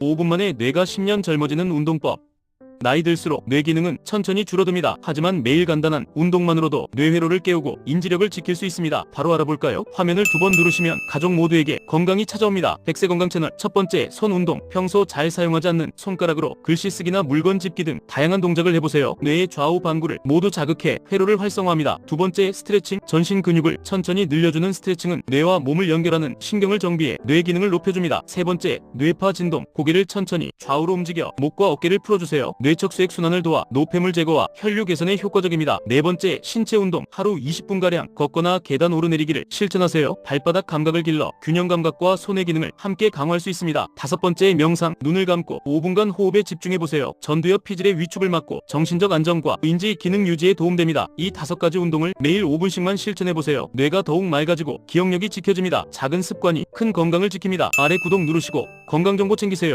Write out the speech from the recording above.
5분 만에 뇌가 10년 젊어지는 운동법. 나이 들수록 뇌 기능은 천천히 줄어듭니다. 하지만 매일 간단한 운동만으로도 뇌회로를 깨우고 인지력을 지킬 수 있습니다. 바로 알아볼까요? 화면을 두 번 누르시면 가족 모두에게 건강이 찾아옵니다. 백세 건강 채널 첫 번째 손 운동. 평소 잘 사용하지 않는 손가락으로 글씨 쓰기나 물건 짚기 등 다양한 동작을 해보세요. 뇌의 좌우 반구를 모두 자극해 회로를 활성화합니다. 두 번째 스트레칭. 전신 근육을 천천히 늘려주는 스트레칭은 뇌와 몸을 연결하는 신경을 정비해 뇌 기능을 높여줍니다. 세 번째 뇌파 진동. 고개를 천천히 좌우로 움직여 목과 어깨를 풀어주세요. 뇌척수액 순환을 도와 노폐물 제거와 혈류 개선에 효과적입니다. 네 번째 신체 운동. 하루 20분가량 걷거나 계단 오르내리기를 실천하세요. 발바닥 감각을 길러 균형 감각과 손의 기능을 함께 강화할 수 있습니다. 다섯 번째 명상. 눈을 감고 5분간 호흡에 집중해 보세요. 전두엽 피질의 위축을 막고 정신적 안정과 인지 기능 유지에 도움됩니다. 이 다섯 가지 운동을 매일 5분씩만 실천해 보세요. 뇌가 더욱 맑아지고 기억력이 지켜집니다. 작은 습관이 큰 건강을 지킵니다. 아래 구독 누르시고 건강 정보 챙기세요.